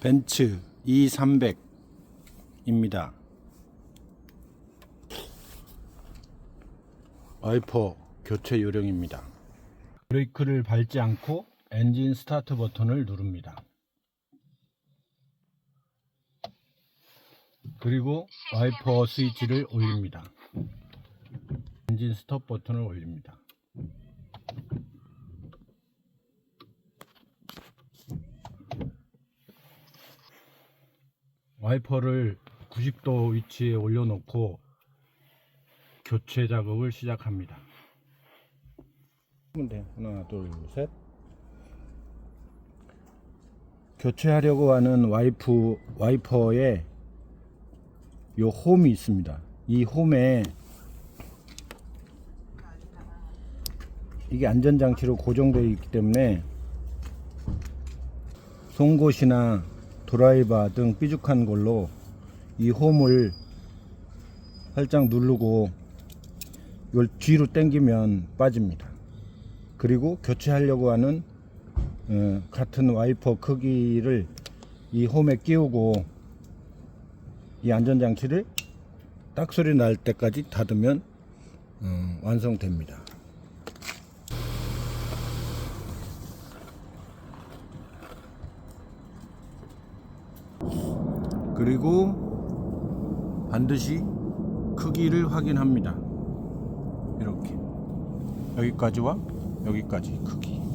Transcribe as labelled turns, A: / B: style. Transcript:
A: 벤츠 E300입니다. 와이퍼 교체 요령입니다. 브레이크를 밟지 않고 엔진 스타트 버튼을 누릅니다. 그리고 와이퍼 스위치를 올립니다. 엔진 스톱 버튼을 올립니다. 와이퍼를 90도 위치에 올려놓고 교체 작업을 시작합니다. 네, 하나, 둘, 셋. 교체하려고 하는 와이프 와이퍼에 요 홈이 있습니다. 이 홈에 이게 안전장치로 고정되어 있기 때문에 송곳이나 드라이버 등 삐죽한 걸로 이 홈을 살짝 누르고 이걸 뒤로 당기면 빠집니다. 그리고 교체하려고 하는 어, 같은 와이퍼 크기를 이 홈에 끼우고 이 안전장치를 딱 소리 날 때까지 닫으면 어, 완성됩니다. 그리고 반드시 크기를 확인합니다. 이렇게 여기까지와 여기까지 크기.